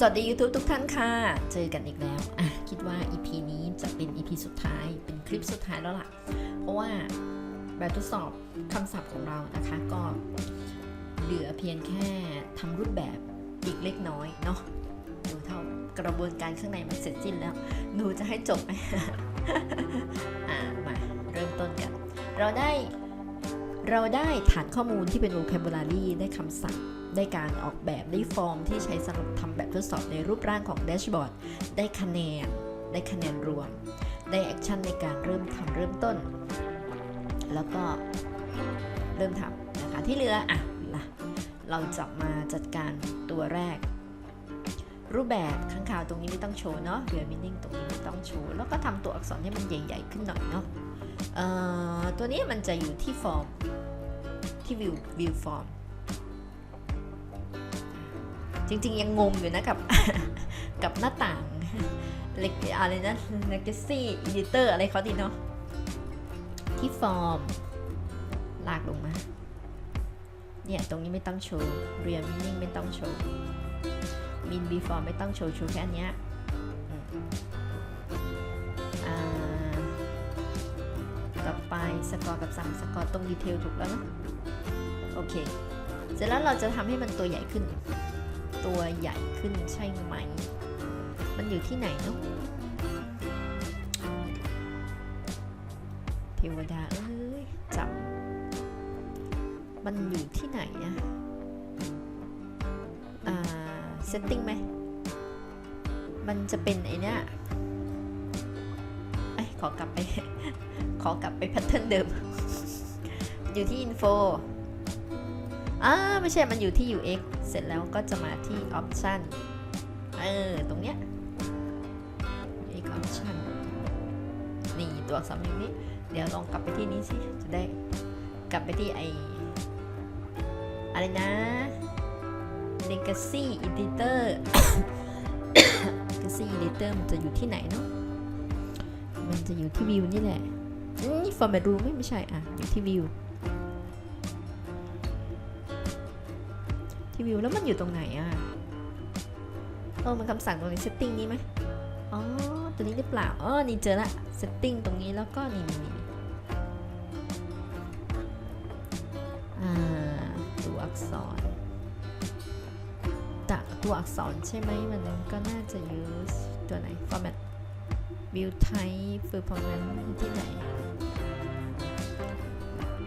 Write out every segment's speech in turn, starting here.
สวัสดี YouTube ทุกท่านค่ะ เจอกันอีกแล้วอะคิดว่า EP นี้จะเป็น EP สุดท้าย เป็นคลิปสุดท้ายแล้วล่ะ เพราะว่าแบบทดสอบคำศัพท์ของเรานะคะ ก็เหลือเพียงแค่ทำรูปแบบอีกเล็กน้อยเนาะดูเท่ากระบวนการข้างในมันเสร็จสิ้นแล้วหนูจะให้จบไหมอะมาเริ่มต้นกัน เราได้เราได้ฐานข้อมูลที่เป็น vocabulary ได้คำศัพท์ ได้การออกแบบได้ฟอร์มที่ใช้สำหรับทำแบบทดสอบในรูปร่างของแดชบอร์ดได้คะแนน ได้คะแนนรวม ได้แอคชั่นในการเริ่มทำเริ่มต้น แล้วก็เริ่มทำนะคะที่เหลืออะล่ะเราจะมาจัดการตัวแรก รูปแบบข้างข่าวตรงนี้ไม่ต้องโชว์เนาะเรือมินิ่งตรงนี้ไม่ต้องโชว์แล้วก็ทำตัวอักษรให้มันใหญ่ ๆ ขึ้นหน่อยเนาะตัวนี้มันจะอยู่ที่ฟอร์มที่วิววิวฟอร์ม จริง ๆ ยังงงอยู่นะกับ กับหน้าต่างเล็กอะไรนะ Legacy Editor อะไรเขาดีเนาะที่ฟอร์ม ลากลงมา เนี่ย ตรงนี้ไม่ต้องโชว์ Real Meaning ไม่ต้องโชว์ Mean Before ไม่ต้องโชว์ โชว์แค่อันเนี้ยอ่าต่อไปสกอร์กับซัมสกอร์ตรงดีเทลถูกแล้วนะ โอเค เสร็จแล้วเราจะทำให้มันตัวใหญ่ขึ้น ตัวใหญ่ขึ้นใช่ไหม มันอยู่ที่ไหนเนาะเทวดาเอ้ยจับ มันอยู่ที่ไหนอะอ่าเซตติ้งไหม มันจะเป็นไอเนี้ยไอขอกลับไป ขอกลับไปแพทเทิร์นเดิม อยู่ที่ info อ่าไม่ใช่มันอยู่ที่ UX เสร็จแล้วก็จะมาที่ option เออ ตรงเนี้ย UX option นี่ตัวอักษรอย่างนี้ เดี๋ยวลองกลับไปที่นี้สิ จะได้กลับไปที่ไออะไรนะ legacy editor legacy editor มันจะอยู่ที่ไหนเนาะ มันจะอยู่ที่ view นี่แหละนี่ format room ไม่ไม่ใช่ อะ อยู่ที่ view ที่ วิวแล้วมันอยู่ตรงไหนอะเออมันคำสั่งตรงนี้ setting นี้ไหมอ๋อ ตัวนี้หรือเปล่า อ๋อ นี่เจอละ setting ตรงนี้แล้วก็นี่นี่นี่ตัวอักษรตะตัวอักษรใช่ไหมมันก็น่าจะ use ตัวไหน format view type performance ที่ไหน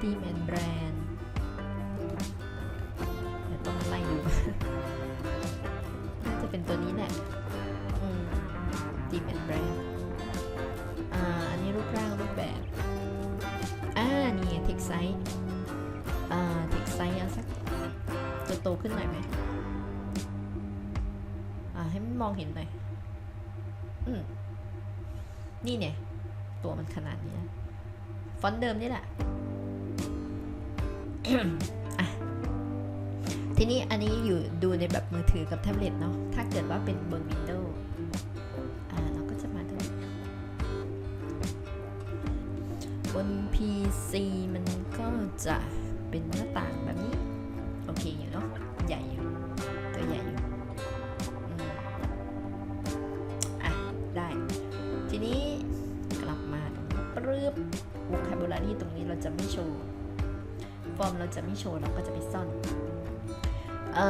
theme and brand Text Size อ่า Text Size เอาสักตัวโตขึ้นหน่อยไหมอ่าให้มันมองเห็นหน่อยอืมนี่เนี่ย ตัวมันขนาดนี้นะฟอนต์เดิมนี่แหละทีนี้อันนี้อยู่ดูในแบบมือถือกับแท็บเล็ตเนาะ ถ้าเกิดว่าเป็นบน Windows เราก็จะมาดูบน PC มัน ก็จะเป็นหน้าต่างแบบนี้ โอเคอยู่เนาะใหญ่อยู่ตัวใหญ่อยู่อืมอะ ได้ ทีนี้กลับมาตรงนี้ปรื๊บ vocabulary ตรงนี้เราจะไม่โชว์ ฟอร์มเราจะไม่โชว์เราก็จะไปซ่อนเอ่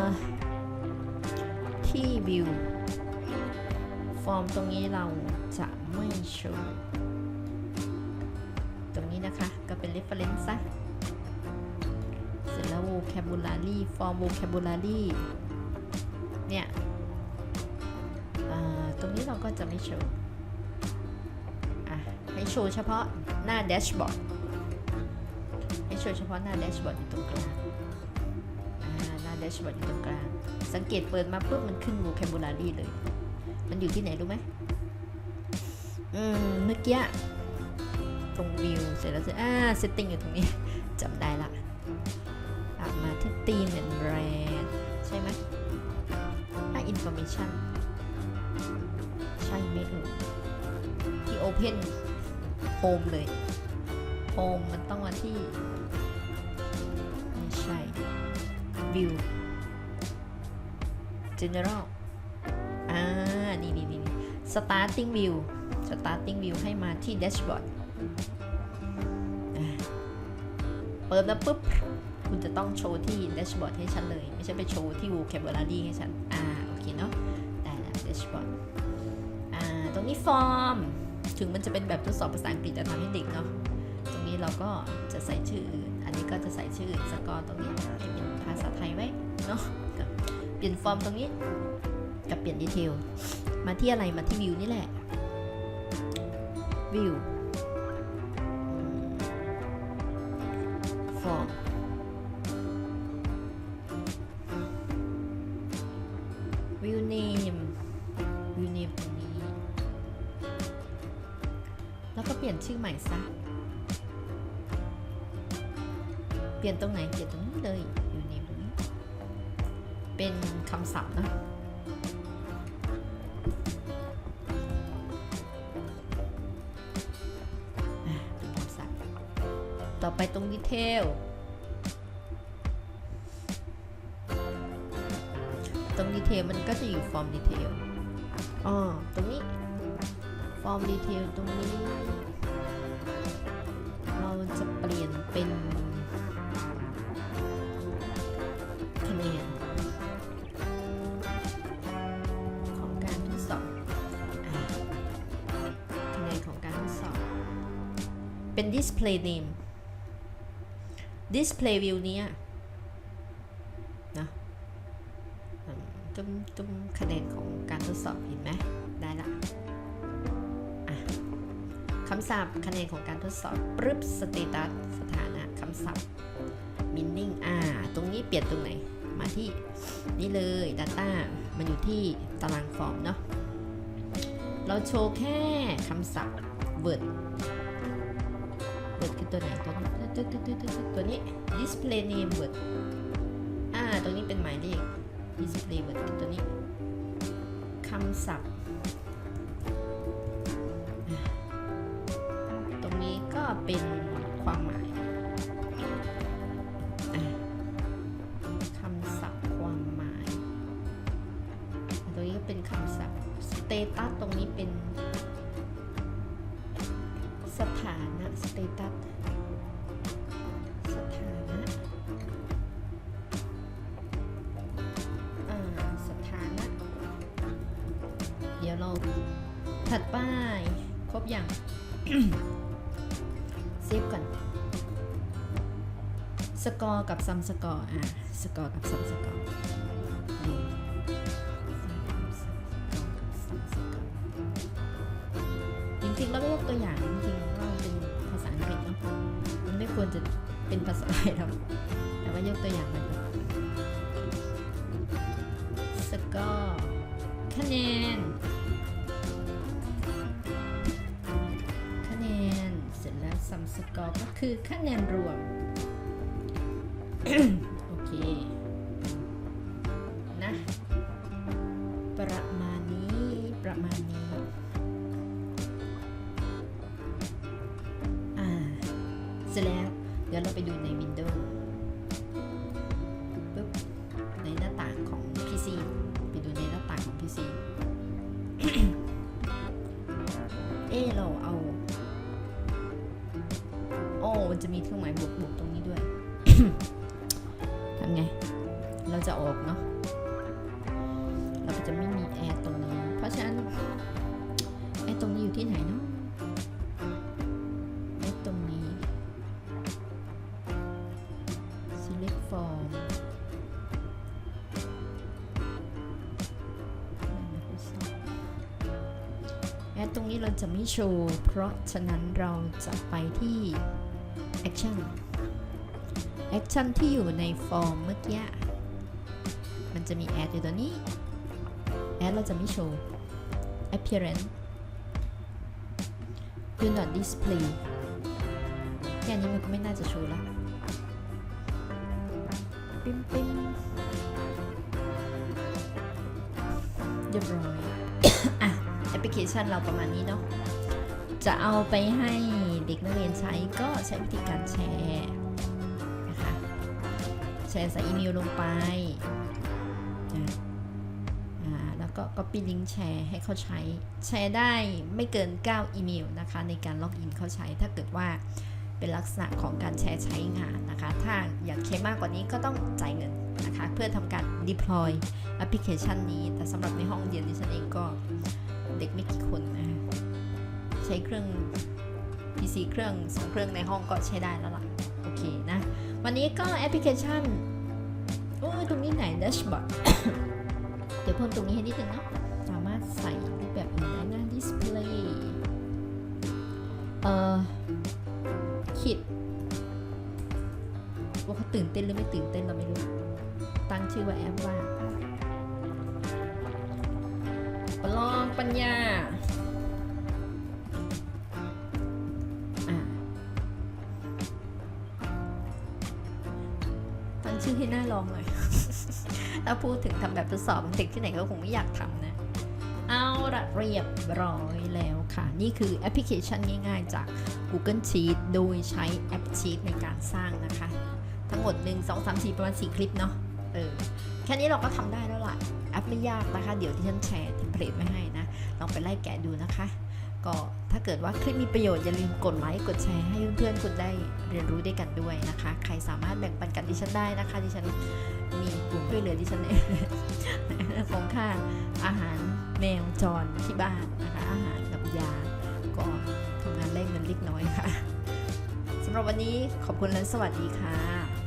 อที่วิว ฟอร์มตรงนี้เราจะไม่โชว์ reference ซะ เสร็จแล้ว vocabulary ฟอร์ม vocabulary เนี่ยตรงนี้เราก็จะไม่โชว์อะให้โชว์เฉพาะหน้าแดชบอร์ดให้โชว์เฉพาะหน้าแดชบอร์ดอยู่ตรงกลางหน้าแดชบอร์ดอยู่ตรงกลาง สังเกตเปิดมาปุ๊บมันขึ้น vocabulary เลย มันอยู่ที่ไหนรู้ไหมอืมเมื่อกี้ ตรงวิวเสร็จแล้วจะอ่า setting อยู่ตรงนี้จำได้ละกลับมาที่ theme and brand ใช่ไหมอ่า information ใช่ไหมเออที่ open home เลย home มันต้องมาที่ไม่ใช่ view general อ่า นี่นี่นี่ starting view starting view ให้มาที่ dashboard อ่า เปิดแล้วปุ๊บ คุณจะต้องโชว์ที่ dashboard ให้ฉันเลย ไม่ใช่ไปโชว์ที่ vocabulary ให้ฉัน อ่า โอเคเนาะ ได้แล้ว dashboard อ่า ตรงนี้ form ถึงมันจะเป็นแบบทดสอบภาษาอังกฤษแต่ทำให้เด็กเนาะ ตรงนี้เราก็จะใส่ชื่อ อันนี้ก็จะใส่ชื่อสกอร์ตรงนี้ให้เป็นภาษาไทยไว้เนาะก็เปลี่ยนฟอร์มตรงนี้กับเปลี่ยนดีเทล มาที่อะไรมาที่วิวนี่แหละวิว ฟอร์มวิวเนมวิวเนมตรงนี้ แล้วก็เปลี่ยนชื่อใหม่ซะ เปลี่ยนตรงไหน เปลี่ยนตรงนี้เลยวิวเนมตรงนี้ เป็นคำศัพท์นะ ไปตรงดีเทล ตรงดีเทลมันก็จะอยู่ฟอร์มดีเทลอ๋อตรงนี้ฟอร์มดีเทลตรงนี้ เราจะเปลี่ยนเป็นคะแนนของการทดสอบอ่าคะแนนของการทดสอบ เป็น display name display view เนี้ยนะอืมตุ้มตุ้มคะแนนของการทดสอบเห็นไหมได้ละคำศัพท์คะแนนของการทดสอบปรึบ status สถานะคำศัพท์ meaning อ่าตรงนี้เปลี่ยนตรงไหน มาที่นี่เลย data มันอยู่ที่ตารางฟอร์มเนาะเราโชว์แค่คำศัพท์ word word คือตัวไหนตัวนี้ตัวตัวตัวตัวตัวนี้ display name word อ่า ตรงนี้เป็นหมายเลข display word คือตัวนี้คำศัพท์ ตรงนี้ก็เป็นความหมาย ถัดไปครบอย่างเซฟก่อน สกอร์กับซัมสกอร์อะสกอร์กับซัมสกอร์จริงๆแล้วก็ยกตัวอย่างจริงๆว่าเป็นภาษาอังกฤษเนาะมันไม่ควรจะเป็นภาษาไทยหรอกแต่ว่ายกตัวอย่างมาดูสกอร์คะแนน กอร์ก็คือคะแนนรวม โอเค นะ ประมาณนี้ ประมาณนี้อ่าเสร็จแล้ว เดี๋ยวเราไปดูใน Windows ปุ๊บ ในหน้าต่างของ PC ไปดูในหน้าต่างของ PC เอเราเอา จะมีเครื่องหมายบวกบวกตรงนี้ด้วยทำไง เราจะออกเนาะ เราก็จะไม่มีแอร์ตรงนี้ เพราะฉะนั้นแอร์ตรงนี้อยู่ที่ไหนเนาะแอร์ตรงนี้ select form แอดตรงนี้เราจะไม่โชว์ เพราะฉะนั้นเราจะไปที่ action action ที่อยู่ในฟอร์มเมื่อกี้ มันจะมีแอดอยู่ตัวนี้แอดเราจะไม่โชว์ appearance do not display แค่นี้มันก็ไม่น่าจะโชว์ละปิ๊มปิ๊มเรียบร้อย อะ แอปพลิเคชันเราประมาณนี้เนาะ จะเอาไปให้ ด็กนักเรียนใช้ก็ใช้วิธีการแชร์นะคะแชร์ใส่อีเมลลงไปอ่าแล้วก็ copy link แชร์ให้เขาใช้แชร์ได้ไม่เกิน 9 อีเมลนะคะในการล็อกอินเขาใช้ถ้าเกิดว่าเป็นลักษณะของการแชร์ใช้งานนะคะ ถ้าอยากใช้มากกว่านี้ก็ต้องจ่ายเงินนะคะ เพื่อทำการ deploy แอปพลิเคชันนี้ แต่สำหรับในห้องเรียนดิฉันเองก็เด็กไม่กี่คนนะคะใช้เครื่อง PC เครื่องสองเครื่องในห้องก็ใช้ได้แล้วล่ะ โอเคนะ วันนี้ก็แอปพลิเคชัน โอ้ยตรงนี้ไหน dashboard เดี๋ยวเพิ่มตรงนี้ให้นิดนึงเนาะสามารถใส่รูปแบบอื่นได้นะ display เอ่อคิดว่าเขาตื่นเต้นหรือไม่ตื่นเต้นเราไม่รู้ ตั้งชื่อว่าแอปว่าประลองปัญญา ชื่อให้น่าลองหน่อยถ้าพูดถึงทำแบบทดสอบเด็กที่ไหนก็คงไม่อยากทำนะ เอาละเรียบร้อยแล้วค่ะ นี่คือแอปพลิเคชันง่ายๆ จาก Google Sheet โดยใช้แอป Sheet ในการสร้างนะคะ ทั้งหมด 1 2 3 4 ประมาณ 4 คลิปเนาะเออแค่นี้เราก็ทำได้แล้วล่ะแอปไม่ยากนะคะ เดี๋ยวที่ฉันแชร์เทมเพลตไว้ให้นะ ลองไปไล่แกะดูนะคะ ก็าเกิดว่าคลิปมีประโยชน์อย่าลืมกดไลค์กดแชร์ให้เพื่อนๆคุณได้เรียนรู้ด้วยกันด้วยนะคะ ใครสามารถแบ่งปันกันดิฉันได้นะคะ ดิฉันมีกลุ่มช่วยเหลือดิฉันเองของค่าอาหารแมวจรที่บ้านนะคะอาหารกับยาก็ทำงานได้เงินเล็กน้อยค่ะสำหรับวันนี้ขอบคุณและสวัสดีค่ะ